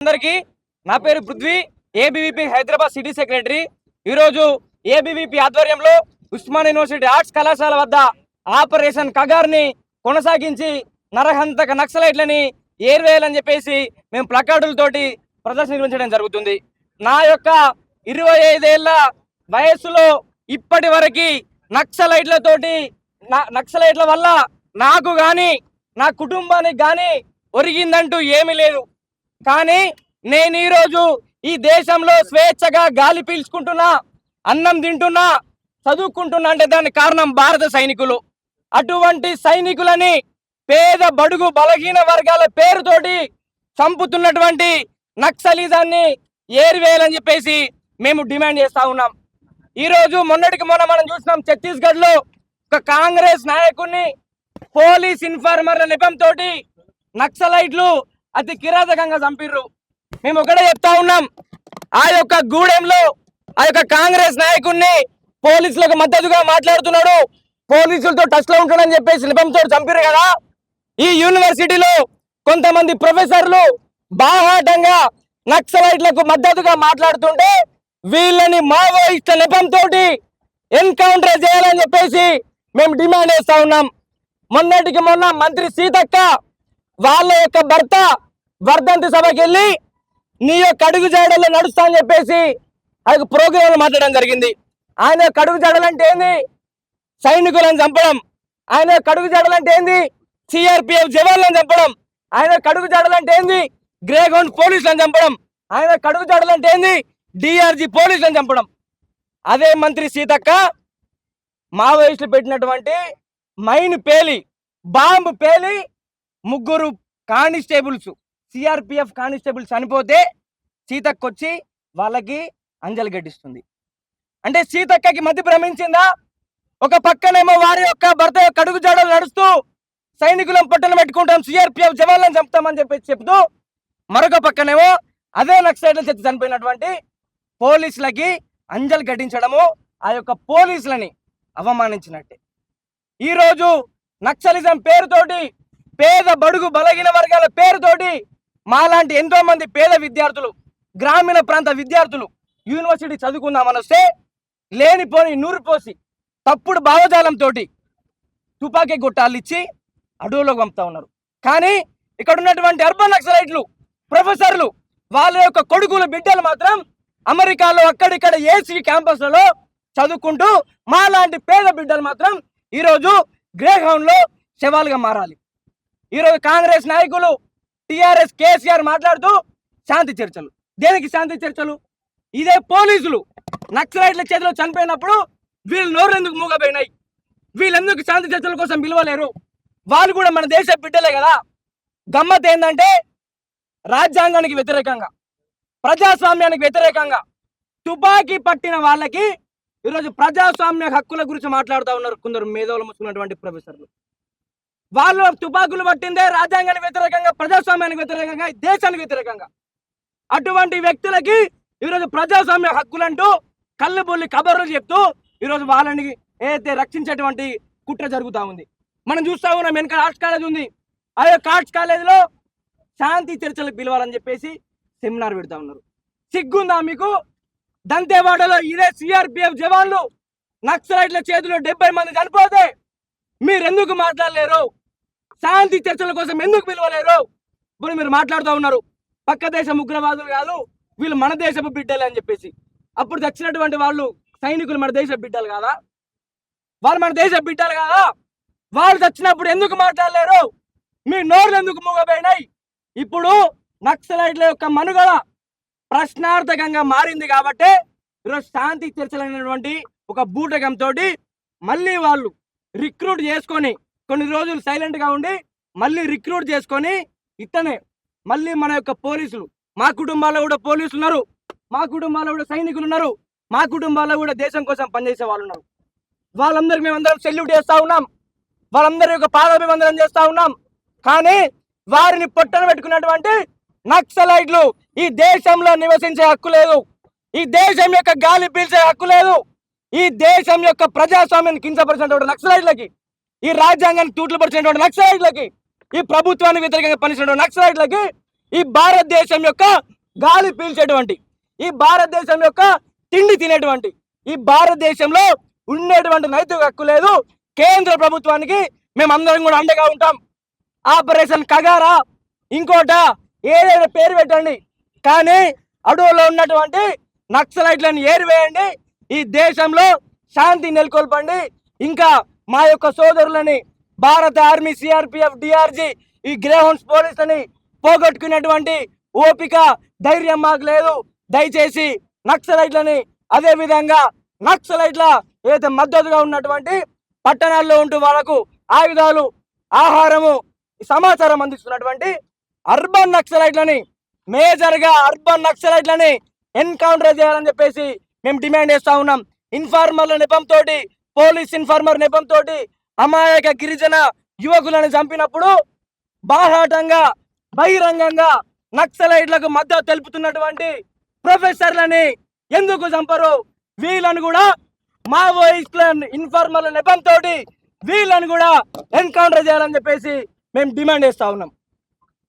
అందరికీ నా పేరు Prithvi ABVP Hyderabad city secretary. ఈరోజు ఏబీవీపీ ఆధ్వర్యంలో ఉస్మాన్ యూనివర్సిటీ ఆర్ట్స్ కళాశాల వద్ద ఆపరేషన్ కగార్ని కొనసాగించి నరహంతక నక్సలైట్లని ఏర్వేయాలని చెప్పేసి మేము ప్లకార్డులతోటి ప్రదర్శన నిర్వహించడం జరుగుతుంది. నా యొక్క ఇరవై ఐదేళ్ళ వయస్సులో ఇప్పటి వరకు నక్సలైట్లతోటి నా- నక్సలైట్ల వల్ల నాకు కానీ నా కుటుంబానికి కానీ ఒరిగిందంటూ ఏమీ లేదు. కానీ నేను ఈరోజు ఈ దేశంలో స్వేచ్ఛగా గాలి పీల్చుకుంటున్నా అన్నం తింటున్నా చదువుకుంటున్నా అంటే దానికి కారణం భారత సైనికులు. అటువంటి సైనికులని పేద బడుగు బలహీన వర్గాల పేరుతోటి చంపుతున్నటువంటి నక్సలిజాన్ని ఏరివేయాలని చెప్పేసి మేము డిమాండ్ చేస్తా ఉన్నాం. ఈరోజు మొన్నటికి మొన్న మనం చూసినాం ఛత్తీస్గఢ్లో ఒక కాంగ్రెస్ నాయకుడిని పోలీస్ ఇన్ఫార్మర్ల నెపంతో నక్సలైట్లు అతి కిరాతకంగా చంపిర్రు. మేము ఒకటే చెప్తా ఉన్నాం. ఆ యొక్క గూడెంలో ఆ యొక్క కాంగ్రెస్ నాయకుడిని పోలీసులకు మద్దతుగా మాట్లాడుతున్నాడు. పోలీసులతో టచ్లో ఉంటాడని చెప్పేసి నెపంతో చంపిరు కదా. ఈ యూనివర్సిటీలో కొంతమంది ప్రొఫెసర్లు బాహాటంగా నక్సలైట్లకు మద్దతుగా మాట్లాడుతుంటే వీళ్ళని మావోయిస్టుల నెపంతో ఎన్కౌంటర్ చేయాలని చెప్పేసి మేము డిమాండ్ చేస్తా ఉన్నాం. మొన్నటికి మొన్న మంత్రి సీతక్క వాళ్ళ యొక్క భర్త వర్ధంతి సభకి వెళ్ళి నీ యొక్క అడుగు జాడల్లో నడుస్తా అని చెప్పేసి ఆయనకు ప్రోగ్రాంలు మాట్లాడడం జరిగింది. ఆయన యొక్క అడుగు అంటే ఏంది? సైనికులను చంపడం. ఆయన యొక్క అడుగు అంటే ఏంది? సిఆర్పిఎఫ్ జవాన్లను చంపడం. ఆయన యొక్క అడుగు అంటే ఏంది? గ్రే గౌండ్ పోలీసులను చంపడం. ఆయన యొక్క అడుగు జాడలు అంటే ఏంది? డిఆర్జీ పోలీసులను చంపడం. అదే మంత్రి సీతక్క మావోయిస్టులు పెట్టినటువంటి మైన్ పేలి బాంబు పేలి ముగ్గురు కానిస్టేబుల్స్ సిఆర్పిఎఫ్ కానిస్టేబుల్స్ చనిపోతే సీతక్క వచ్చి వాళ్ళకి అంజలి గడ్డిస్తుంది. అంటే సీతక్కకి మతి భ్రమించిందా? ఒక పక్కనేమో వారి యొక్క భర్త యొక్క అడుగు జాడలు నడుస్తూ సైనికులను పట్టణ పెట్టుకుంటాం సిఆర్పిఎఫ్ జవాన్లను చంపుతామని చెప్పేసి చెప్తూ మరొక పక్కనేమో అదే నక్సైడ్ల చేతి చనిపోయినటువంటి పోలీసులకి అంజలి గడ్డించడము ఆ యొక్క పోలీసులని అవమానించినట్టే. ఈరోజు నక్సలిజం పేరుతోటి పేద బడుగు బలగిన వర్గాల పేరుతోటి మాలాంటి ఎంతో మంది పేద విద్యార్థులు గ్రామీణ ప్రాంత విద్యార్థులు యూనివర్సిటీ చదువుకుందామని వస్తే లేనిపోని నూరు పోసి తప్పుడు భావజాలంతో తుపాకీ గుట్టాలు ఇచ్చి అడవులోకి పంపుతా ఉన్నారు. కానీ ఇక్కడ ఉన్నటువంటి అర్బన్ నక్సలైట్లు ప్రొఫెసర్లు వాళ్ళ యొక్క కొడుకుల బిడ్డలు మాత్రం అమెరికాలో అక్కడిక్కడ ఏసీ క్యాంపస్లలో చదువుకుంటూ మాలాంటి పేద బిడ్డలు మాత్రం ఈరోజు గ్రే శవాలుగా మారాలి. ఈరోజు కాంగ్రెస్ నాయకులు టిఆర్ఎస్ కేసీఆర్ మాట్లాడుతూ శాంతి చర్చలు. దేనికి శాంతి చర్చలు? ఇదే పోలీసులు నక్సలైట్ల చేతిలో చనిపోయినప్పుడు వీళ్ళు నోరు ఎందుకు మూగపోయినాయి వీళ్ళెందుకు శాంతి చర్చల కోసం పిలవలేరు? వాళ్ళు కూడా మన దేశ బిడ్డలే కదా? గమ్మత్ ఏంటంటే రాజ్యాంగానికి వ్యతిరేకంగా ప్రజాస్వామ్యానికి వ్యతిరేకంగా తుపాకీ పట్టిన వాళ్ళకి ఈరోజు ప్రజాస్వామ్య హక్కుల గురించి మాట్లాడుతూ ఉన్నారు కొందరు మేధావులు ముసుకున్నటువంటి ప్రొఫెసర్లు. వాళ్ళు తుపాకులు పట్టిందే రాజ్యాంగానికి వ్యతిరేకంగా ప్రజాస్వామ్యానికి వ్యతిరేకంగా దేశానికి వ్యతిరేకంగా. అటువంటి వ్యక్తులకి ఈరోజు ప్రజాస్వామ్య హక్కులంటూ కళ్ళు బొల్లి కబర్లు చెప్తూ ఈరోజు వాళ్ళని ఏదైతే రక్షించేటువంటి కుట్ర జరుగుతూ ఉంది. మనం చూస్తా ఉన్నాం వెనక ఆర్ట్స్ కాలేజ్ ఉంది. ఆ యొక్క ఆర్ట్స్ కాలేజీలో శాంతి చర్చలకు పిలవాలని చెప్పేసి సెమినార్ పెడతా ఉన్నారు. సిగ్గుందా మీకు? దంతేవాడలో ఇదే సిఆర్పిఎఫ్ జవాన్లు నక్సలైట్ల చేతిలో డెబ్బై మంది చనిపోతే మీరు ఎందుకు మాట్లాడలేరు? శాంతి చర్చల కోసం ఎందుకు పిలవలేరు? ఇప్పుడు మీరు మాట్లాడుతూ ఉన్నారు. పక్క దేశం ఉగ్రవాదులు కాదు వీళ్ళు మన దేశపు బిడ్డలే అని చెప్పేసి. అప్పుడు తెచ్చినటువంటి వాళ్ళు సైనికులు మన దేశ బిడ్డలు కాదా? వాళ్ళు మన దేశ బిడ్డలు కాదా? వాళ్ళు చచ్చినప్పుడు ఎందుకు మాట్లాడలేరు? మీ నోర్లు ఎందుకు మూగపోయినాయి ఇప్పుడు నక్సలైట్ల యొక్క మనుగడ ప్రశ్నార్థకంగా మారింది కాబట్టి ఈరోజు శాంతి చర్చలైనటువంటి ఒక బూటకంతో మళ్ళీ వాళ్ళు రిక్రూట్ చేసుకొని కొన్ని రోజులు సైలెంట్గా ఉండి మళ్ళీ రిక్రూట్ చేసుకొని ఇతనే మళ్ళీ మన యొక్క పోలీసులు. మా కుటుంబాల్లో కూడా పోలీసులు ఉన్నారు. మా కుటుంబాల్లో కూడా సైనికులు ఉన్నారు. మా కుటుంబాల్లో కూడా దేశం కోసం పనిచేసే వాళ్ళు ఉన్నారు. వాళ్ళందరికి మేమందరం సెల్యూట్ చేస్తూ ఉన్నాం. వాళ్ళందరి యొక్క పాదాభివందనం చేస్తూ ఉన్నాం. కానీ వారిని పొట్టన పెట్టుకున్నటువంటి నక్సలైట్లు ఈ దేశంలో నివసించే హక్కు లేదు. ఈ దేశం యొక్క గాలి పీల్చే హక్కు లేదు. ఈ దేశం యొక్క ప్రజాస్వామ్యాన్ని కించపరిచినటువంటి నక్సలైట్లకి ఈ రాజ్యాంగాన్ని తూట్లు పరిచినటువంటి నక్సలైట్లకి ఈ ప్రభుత్వానికి వ్యతిరేకంగా పనిచేసినటువంటి నక్సలైట్లకి ఈ భారతదేశం యొక్క గాలి పీల్చేటువంటి ఈ భారతదేశం యొక్క తిండి తినేటువంటి ఈ భారతదేశంలో ఉండేటువంటి నైతిక హక్కు లేదు. కేంద్ర ప్రభుత్వానికి మేమందరం కూడా అండగా ఉంటాం. ఆపరేషన్ కగారా ఇంకోట ఏదైనా పేరు పెట్టండి. కానీ అడవుల్లో ఉన్నటువంటి నక్సలైట్లను ఏరివేయండి. ఈ దేశంలో శాంతి నెలకొల్పండి. ఇంకా మా యొక్క సోదరులని భారత ఆర్మీ సిఆర్పిఎఫ్ డిఆర్జీ ఈ గ్రేహౌండ్స్ పోలీసులని పోగొట్టుకునేటువంటి ఓపిక ధైర్యం మాకు లేదు. దయచేసి నక్సలైట్లని అదే విధంగా నక్సలైట్ల ఏదైతే మద్దతుగా ఉన్నటువంటి పట్టణాల్లో ఉంటూ వాళ్ళకు ఆయుధాలు ఆహారము సమాచారం అందిస్తున్నటువంటి అర్బన్ నక్సలైట్లని మేజర్గా అర్బన్ నక్సలైట్లని ఎన్కౌంటర్ చేయాలని చెప్పేసి మేము డిమాండ్ చేస్తా ఉన్నాం. ఇన్ఫార్మర్ల నెపంతో పోలీస్ ఇన్ఫార్మర్ నెపంతో అమాయక గిరిజన యువకులను చంపినప్పుడు బాహాటంగా బహిరంగంగా నక్సలైట్లకు మద్దతు తెలుపుతున్నటువంటి ప్రొఫెసర్లని ఎందుకు చంపరు? వీళ్ళను కూడా మావోయిస్టుల ఇన్ఫార్మర్ల నెపంతో వీళ్ళని కూడా ఎన్కౌంటర్ చేయాలని చెప్పేసి మేము డిమాండ్ చేస్తా ఉన్నాం.